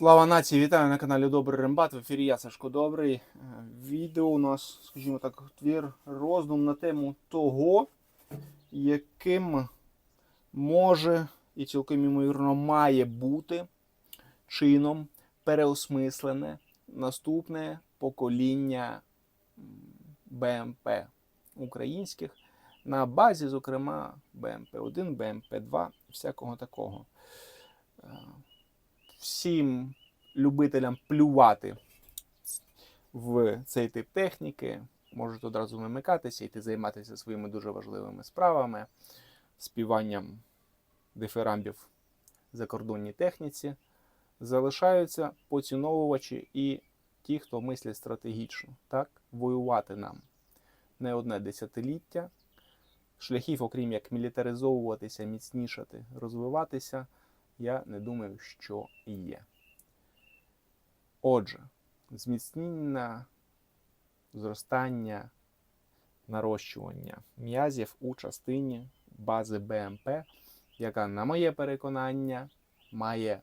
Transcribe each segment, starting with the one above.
Слава нації! Вітаю на каналі Добрий Рембат. В ефірі я Сашко Добрий. Е, Відео у нас, скажімо так, твір роздум на тему того, яким може і цілком ймовірно має бути чином переосмислене наступне покоління БМП українських на базі, зокрема, БМП-1, БМП-2, всякого такого. Всім любителям плювати в цей тип техніки можуть одразу вимикатися, йти займатися своїми дуже важливими справами, співанням дифирамбів закордонній техніці. Залишаються поціновувачі і ті, хто мислять стратегічно. Так, воювати нам не одне десятиліття. Шляхів, окрім як мілітаризовуватися, міцнішати, розвиватися, я не думаю, що є. Отже, зміцнення, зростання, нарощування м'язів у частині бази БМП, яка, на моє переконання, має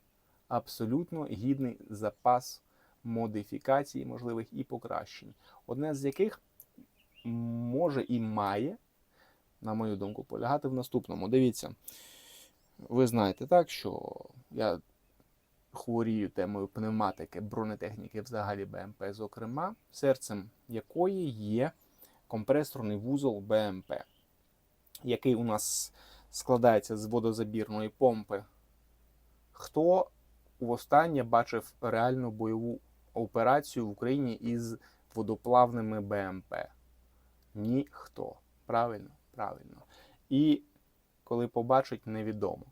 абсолютно гідний запас модифікацій, можливих і покращень. Одне з яких може і має, на мою думку, полягати в наступному. Дивіться, ви знаєте так, що я хворію темою пневматики, бронетехніки, взагалі БМП, зокрема, серцем якої є компресорний вузол БМП, який у нас складається з водозабірної помпи. Хто востаннє бачив реальну бойову операцію в Україні із водоплавними БМП? Ніхто. Правильно? Правильно. І коли побачить, невідомо.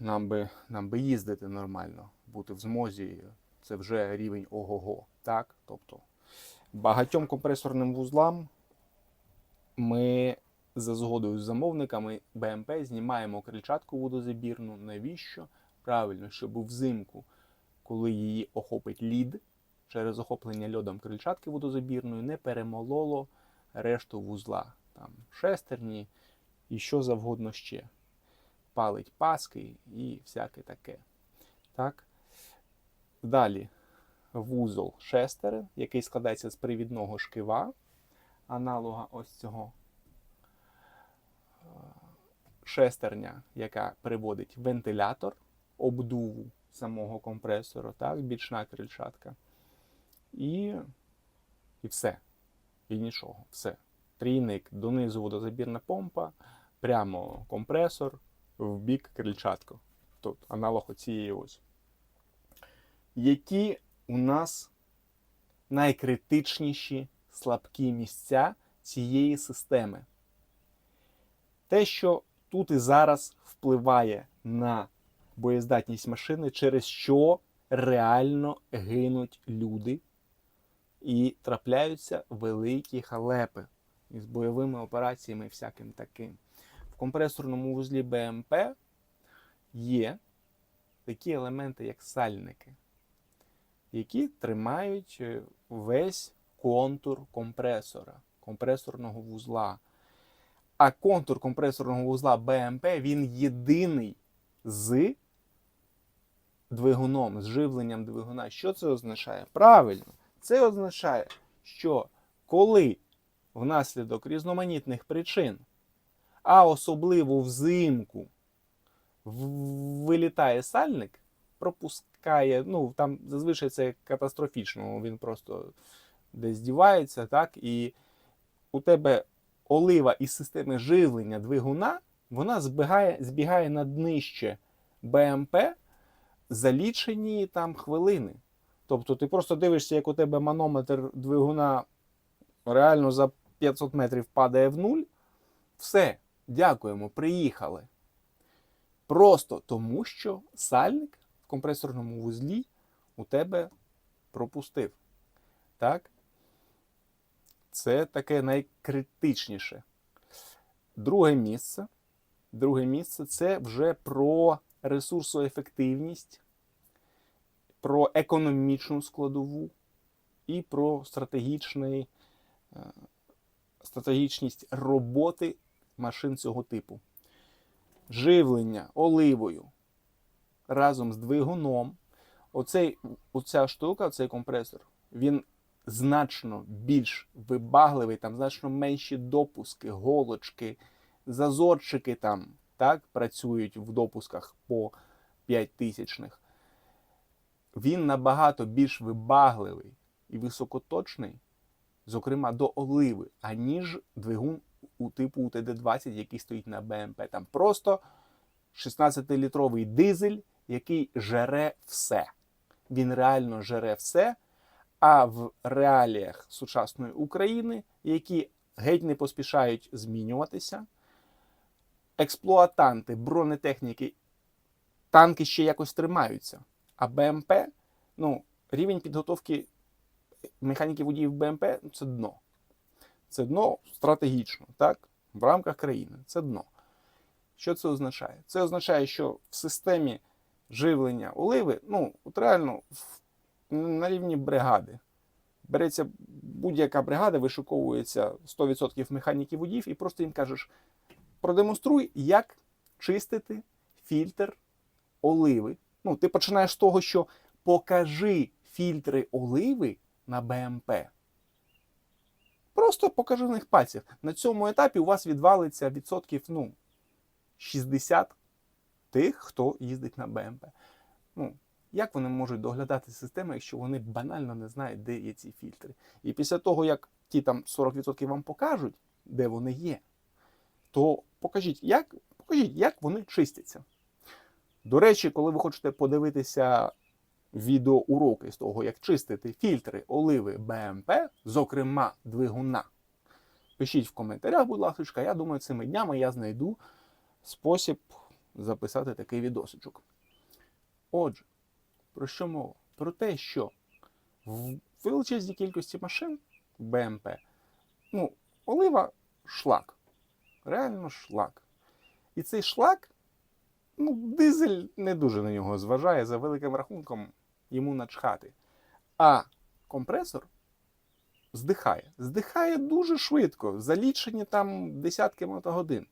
Нам би, нам би їздити нормально, бути в змозі. Це вже рівень ого-го. Так? Тобто багатьом компресорним вузлам ми за згодою з замовниками БМП знімаємо крильчатку водозабірну. Навіщо? Правильно, щоб взимку, коли її охопить лід, через охоплення льодом крильчатки водозабірної не перемололо решту вузла. Там шестерні і що завгодно ще. Палить паски і всяке таке. Так? Далі вузол шестери, який складається з привідного шкива, аналога ось цього е, шестерня, яка приводить вентилятор обдуву самого компресора, так, бічна крильчатка. І, і все. І нічого. Все. Трійник донизу водозабірна помпа, прямо компресор, в бік крильчатку. Тут аналог оцієї ось. Які у нас найкритичніші слабкі місця цієї системи? Те, що тут і зараз впливає на боєздатність машини, через що реально гинуть люди і трапляються великі халепи із бойовими операціями і всяким таким. В компресорному вузлі БМП є такі елементи, як сальники, які тримають е, весь контур компресора, компресорного вузла. А контур компресорного вузла БМП він єдиний з двигуном, з живленням двигуна. Що це означає? Правильно, це означає, що коли внаслідок різноманітних причин, а особливо взимку, вилітає сальник, пропускає, ну там зазвичай це катастрофічно, він просто десь дівається, так, і у тебе олива із системи живлення двигуна, вона збігає, збігає на днище БМП за лічені там хвилини. Тобто ти просто дивишся, як у тебе манометр двигуна реально за 500 метрів падає в нуль. Все, дякуємо, приїхали. Просто тому, що сальник в компресорному вузлі у тебе пропустив. Так? Це таке найкритичніше. Друге місце. Друге місце це вже про ресурсоефективність, про економічну складову і про стратегічний, е, стратегічність роботи машин цього типу. Живлення оливою разом з двигуном Оцей, оця штука, цей компресор, він значно більш вибагливий, там значно менші допуски, голочки, зазорчики там так, працюють в допусках по 5 тисячних. Він набагато більш вибагливий і високоточний, зокрема до оливи, аніж двигун у типу ТД-20, який стоїть на БМП. Там просто 16-літровий дизель, який жере все. Він реально жере все. А в реаліях сучасної України, які геть не поспішають змінюватися, експлуатанти, бронетехніки, танки ще якось тримаються. А БМП, ну, рівень підготовки механіків водіїв БМП це дно. Це дно стратегічно, так? В рамках країни. Це дно. Що це означає? Це означає, що в системі живлення оливи, ну, от реально на рівні бригади. Береться будь-яка бригада, вишуковується 100% механіків водіїв, і просто їм кажеш: продемонструй, як чистити фільтр оливи. Ну, ти починаєш з того, що покажи фільтри оливи на БМП. Просто покажи в них пальців. На цьому етапі у вас відвалиться відсотків ну, 60 тих, хто їздить на БМП. Ну, як вони можуть доглядати системи, якщо вони банально не знають, де є ці фільтри? І після того, як ті там 40% вам покажуть, де вони є, то покажіть, як, покажіть, як вони чистяться. До речі, коли ви хочете подивитися відеоуроки з того, як чистити фільтри оливи БМП, зокрема двигуна, пишіть в коментарях, будь ласка, я думаю, цими днями я знайду спосіб записати такий відосичок. Отже, про що мова? Про те, що в величезній кількості машин БМП, ну, олива шлак. Реально шлак. І цей шлак, ну, дизель не дуже на нього зважає, за великим рахунком йому начхати. А компресор здихає. Здихає дуже швидко, за лічені там десятки мотогодин.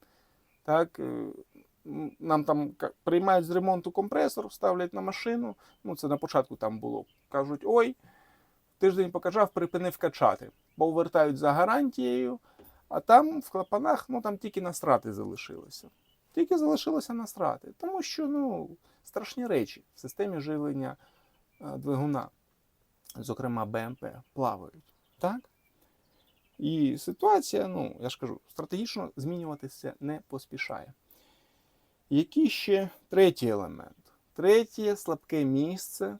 Так, е, нам там приймають з ремонту компресор, ставлять на машину. Ну, це на початку там було. Кажуть, ой, тиждень покажав, припинив качати. Повертають за гарантією, а там в клапанах ну, там тільки настрати залишилося. Тільки залишилося настрати. Тому що ну, страшні речі в системі живлення двигуна, зокрема БМП, плавають. Так? І ситуація, ну, я ж кажу, стратегічно змінюватися не поспішає. Який ще третій елемент? Третє слабке місце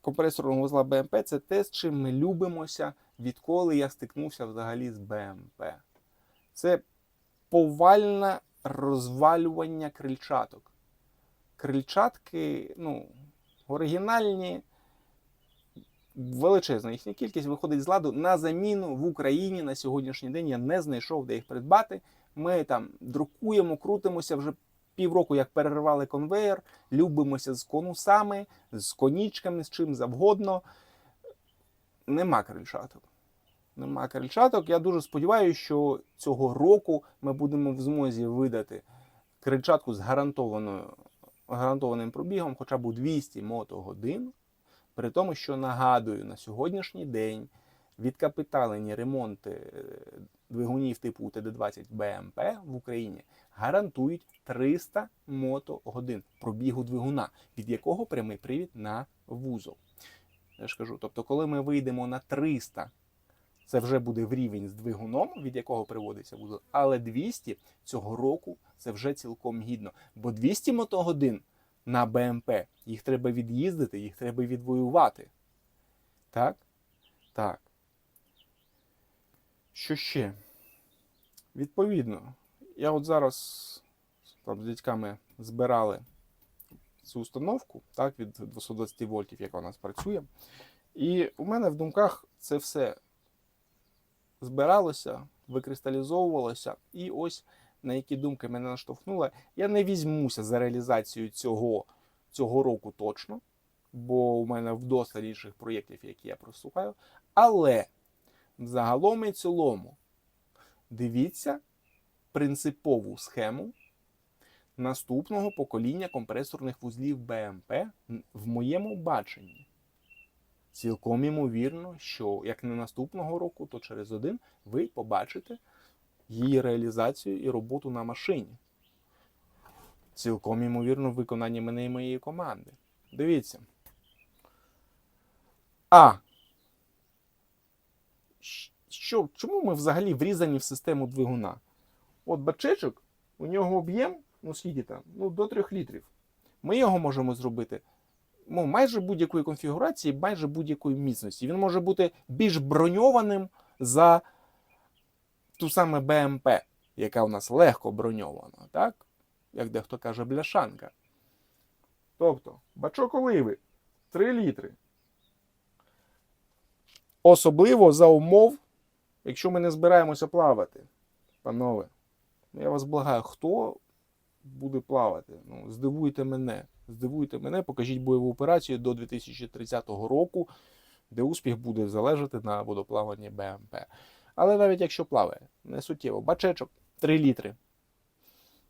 компресорного вузла БМП це те, з чим ми любимося, відколи я стикнувся взагалі з БМП. Це повальне розвалювання крильчаток. Крильчатки, ну, оригінальні, величезна їхня кількість виходить з ладу на заміну в Україні на сьогоднішній день. Я не знайшов, де їх придбати. Ми там друкуємо, крутимося вже півроку, як перервали конвейер, любимося з конусами, з конічками, з чим завгодно. Нема крильчаток. Нема крильчаток. Я дуже сподіваюся, що цього року ми будемо в змозі видати крильчатку з гарантованою, гарантованим пробігом, хоча б у 200 мотогодин. При тому, що нагадую, на сьогоднішній день відкапіталені ремонти е, двигунів типу ТД-20 БМП в Україні гарантують 300 мотогодин пробігу двигуна, від якого прямий привід на вузол. Я ж кажу, тобто, коли ми вийдемо на 300, це вже буде в рівень з двигуном, від якого приводиться вузол, але 200 цього року це вже цілком гідно. Бо 200 мотогодин на БМП. Їх треба від'їздити, їх треба відвоювати. Так? Так. Що ще? Відповідно, я от зараз там, з дядьками збирали цю установку так, від 220 вольтів, яка у нас працює. І у мене в думках це все збиралося, викристалізовувалося. І ось на які думки мене наштовхнули. Я не візьмуся за реалізацію цього, цього року точно, бо у мене вдосталь інших проєктів, які я прослухаю. Але загалом і цілому дивіться принципову схему наступного покоління компресорних вузлів БМП в моєму баченні. Цілком імовірно, що як не наступного року, то через один ви побачите її реалізацію і роботу на машині. Цілком імовірно, в виконанні мене і моєї команди. Дивіться. А. Що, чому ми взагалі врізані в систему двигуна? От бачечок, у нього об'єм, ну скільки там? Ну, до 3 літрів. Ми його можемо зробити ну, майже будь-якої конфігурації, майже будь-якої міцності. Він може бути більш броньованим за ту саме БМП, яка у нас легко броньована, так? Як дехто каже, бляшанка. Тобто, бачок оливи 3 літри. Особливо за умов, якщо ми не збираємося плавати. Панове, ну, я вас благаю, хто буде плавати? Ну, здивуйте мене. Здивуйте мене, покажіть бойову операцію до 2030 року, де успіх буде залежати на водоплаванні БМП. Але навіть якщо плаває, не суттєво. Бачечок 3 літри.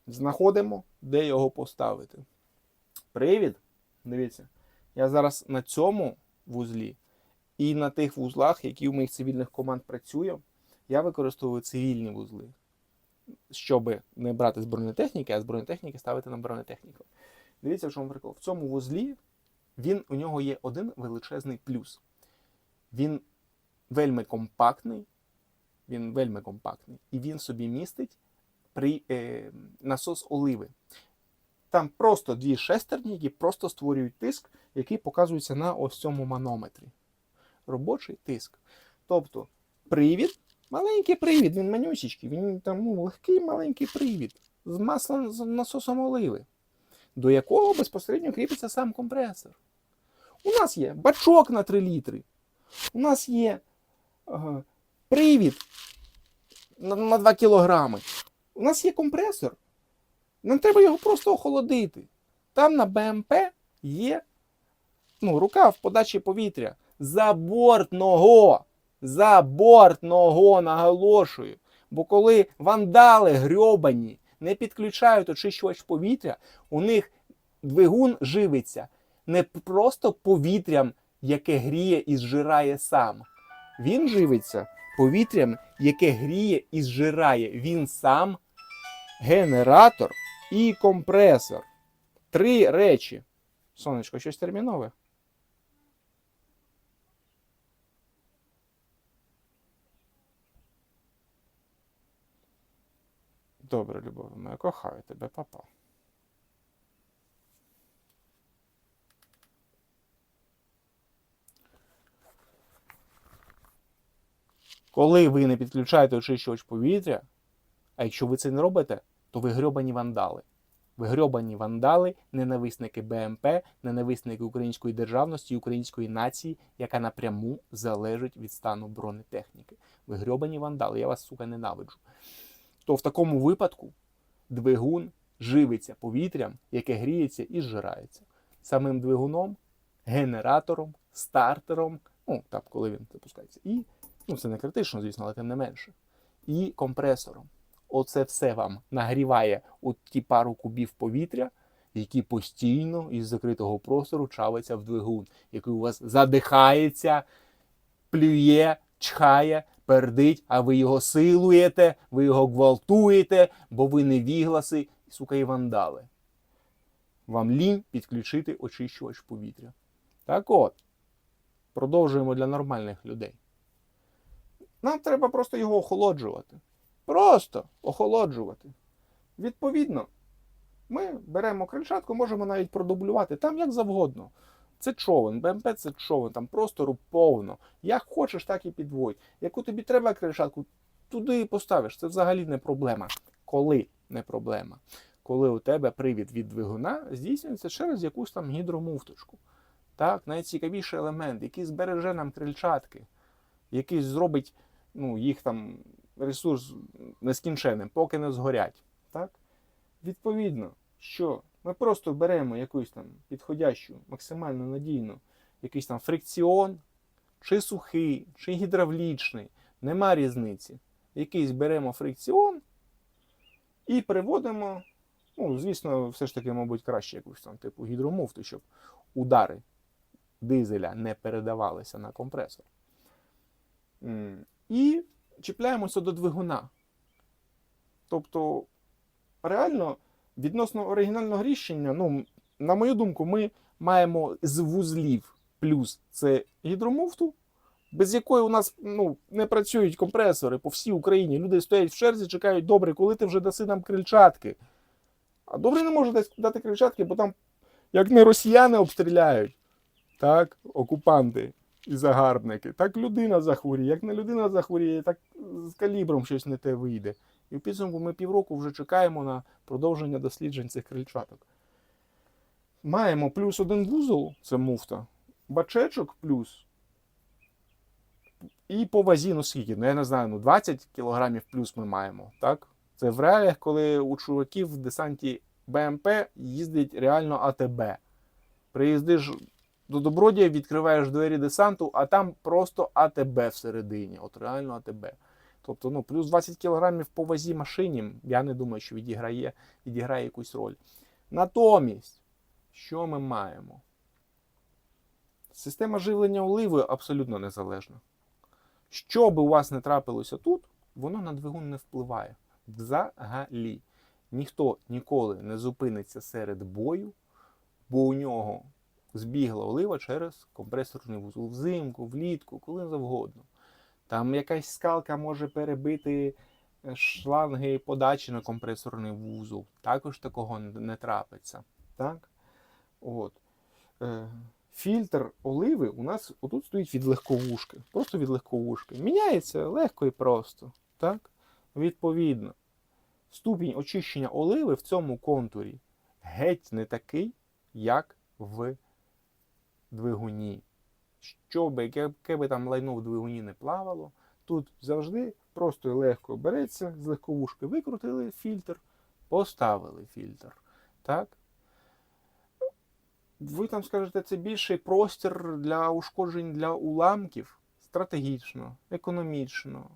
Знаходимо, де його поставити. Привід. Дивіться, я зараз на цьому вузлі і на тих вузлах, які у моїх цивільних команд працює, я використовую цивільні вузли, щоб не брати з бронетехніки, а з бронетехніки ставити на бронетехніку. Дивіться, в чому прикол. В цьому вузлі він, у нього є один величезний плюс. Він вельми компактний, він вельми компактний, і він собі містить при, е, насос оливи. Там просто дві шестерні, які просто створюють тиск, який показується на ось цьому манометрі. Робочий тиск. Тобто привід, маленький привід, він манюсічкий, він там ну, легкий маленький привід з маслом з насосом оливи, до якого безпосередньо кріпиться сам компресор. У нас є бачок на 3 літри. У нас є е, привід на, на 2 кілограми. У нас є компресор. Нам треба його просто охолодити. Там на БМП є ну, рука в подачі повітря. Забортного. Забортного, наголошую. Бо коли вандали грьобані не підключають очищувач повітря, у них двигун живиться не просто повітрям, яке гріє і зжирає сам. Він живиться повітрям, яке гріє і зжирає. Він сам генератор і компресор. Три речі. Сонечко, щось термінове. Добре, любов моя, кохаю тебе, папа. Коли ви не підключаєте очищувач повітря, а якщо ви це не робите, то ви грьобані вандали. Ви грьобані вандали, ненависники БМП, ненависники української державності української нації, яка напряму залежить від стану бронетехніки. Ви грьобані вандали, я вас, сука, ненавиджу. То в такому випадку двигун живиться повітрям, яке гріється і зжирається. Самим двигуном, генератором, стартером, ну, там, коли він запускається, і, ну, це не критично, звісно, але тим не менше, і компресором. Оце все вам нагріває от ті пару кубів повітря, які постійно із закритого простору чавиться в двигун, який у вас задихається, плює, чхає, пердить, а ви його силуєте, ви його гвалтуєте, бо ви не вігласи, сука, і вандали. Вам лінь підключити очищувач повітря. Так от, продовжуємо для нормальних людей. Нам треба просто його охолоджувати. Просто охолоджувати. Відповідно, ми беремо крильчатку, можемо навіть продублювати там як завгодно. Це човен, БМП це човен, там простору повно. Як хочеш, так і підводь. Яку тобі треба крильчатку, туди і поставиш. Це взагалі не проблема. Коли не проблема? Коли у тебе привід від двигуна здійснюється через якусь там гідромуфточку. Так, найцікавіший елемент, який збереже нам крильчатки, який зробить ну, їх там ресурс нескінченним, поки не згорять. Так? Відповідно, що ми просто беремо якусь там підходящу, максимально надійну, якийсь там фрикціон, чи сухий, чи гідравлічний, нема різниці. Якийсь беремо фрикціон і приводимо Ну, звісно, все ж таки, мабуть, краще якусь там типу гідромуфту, щоб удари дизеля не передавалися на компресор. І чіпляємося до двигуна. Тобто, реально, відносно оригінального рішення, ну, на мою думку, ми маємо з вузлів плюс це гідромуфту, без якої у нас ну, не працюють компресори по всій Україні. Люди стоять в черзі, чекають, добре, коли ти вже даси нам крильчатки. А добре не може дати- крильчатки, бо там, як не росіяни обстріляють, так, окупанти і загарбники, так людина захворіє. Як не людина захворіє, так з калібром щось не те вийде. І в підсумку ми півроку вже чекаємо на продовження досліджень цих крильчаток. Маємо плюс один вузол, це муфта, бачечок плюс. І по вазі, ну скільки? Ну я не знаю, ну 20 кілограмів плюс ми маємо. Так? Це в реаліях, коли у чуваків в десанті БМП їздить реально АТБ. Приїздиш до Добродія, відкриваєш двері десанту, а там просто АТБ всередині. От реально АТБ. Тобто, ну, плюс 20 кілограмів по вазі машині, я не думаю, що відіграє, відіграє якусь роль. Натомість, що ми маємо? Система живлення оливою абсолютно незалежна. Що би у вас не трапилося тут, воно на двигун не впливає. Взагалі. Ніхто ніколи не зупиниться серед бою, бо у нього збігла олива через компресорний вузол взимку, влітку, коли завгодно. Там якась скалка може перебити е, шланги подачі на компресорний вузол. Також такого не трапиться. Так? От. Е, фільтр оливи у нас отут стоїть від легковушки. Просто від легковушки. Міняється легко і просто. Так? Відповідно, ступінь очищення оливи в цьому контурі геть не такий, як в двигуні. Що би, яке, би там лайно в двигуні не плавало, тут завжди просто і легко береться з легковушки, викрутили фільтр, поставили фільтр. Так? Ви там скажете, це більший простір для ушкоджень для уламків стратегічно, економічно.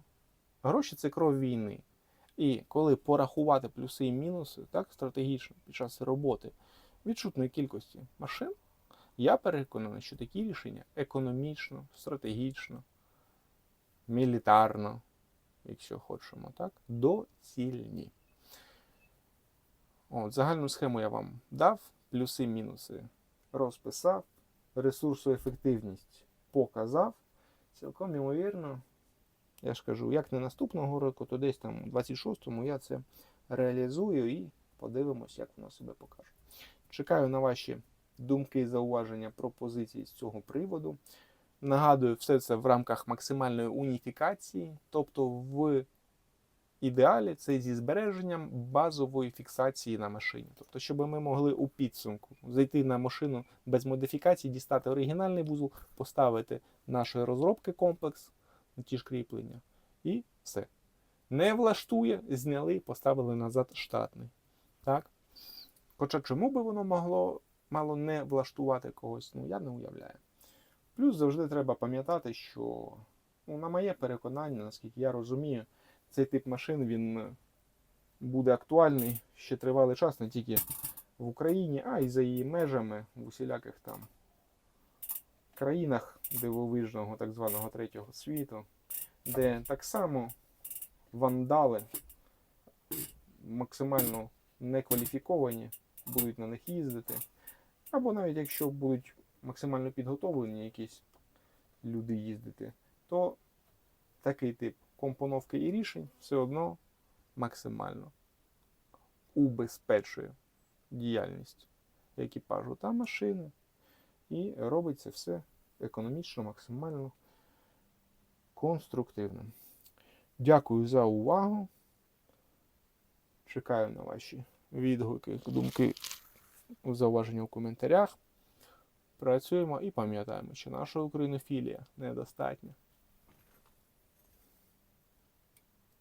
Гроші це кров війни. І коли порахувати плюси і мінуси, так, стратегічно під час роботи відчутної кількості машин, я переконаний, що такі рішення економічно, стратегічно, мілітарно, якщо хочемо, так, доцільні. От, загальну схему я вам дав, плюси-мінуси розписав, ресурсоефективність показав. Цілком ймовірно, я ж кажу, як не наступного року, то десь там у 26-му я це реалізую і подивимось, як воно себе покаже. Чекаю на ваші думки, зауваження, пропозиції з цього приводу. Нагадую, все це в рамках максимальної уніфікації, тобто в ідеалі це зі збереженням базової фіксації на машині. Тобто, щоб ми могли у підсумку зайти на машину без модифікацій, дістати оригінальний вузол, поставити нашої розробки комплекс, ті ж кріплення, і все. Не влаштує, зняли, поставили назад штатний. Так? Хоча чому би воно могло мало не влаштувати когось, ну я не уявляю. Плюс завжди треба пам'ятати, що ну, на моє переконання, наскільки я розумію, цей тип машин він е, буде актуальний ще тривалий час не тільки в Україні, а й за її межами в усіляких там країнах дивовижного так званого третього світу, де так само вандали максимально некваліфіковані будуть на них їздити. Або навіть якщо будуть максимально підготовлені якісь люди їздити, то такий тип компоновки і рішень все одно максимально убезпечує діяльність екіпажу та машини. І робиться все економічно, максимально конструктивно. Дякую за увагу. Чекаю на ваші відгуки, думки, зауваження в коментарях. Працюємо і пам'ятаємо, що наша українофілія недостатня.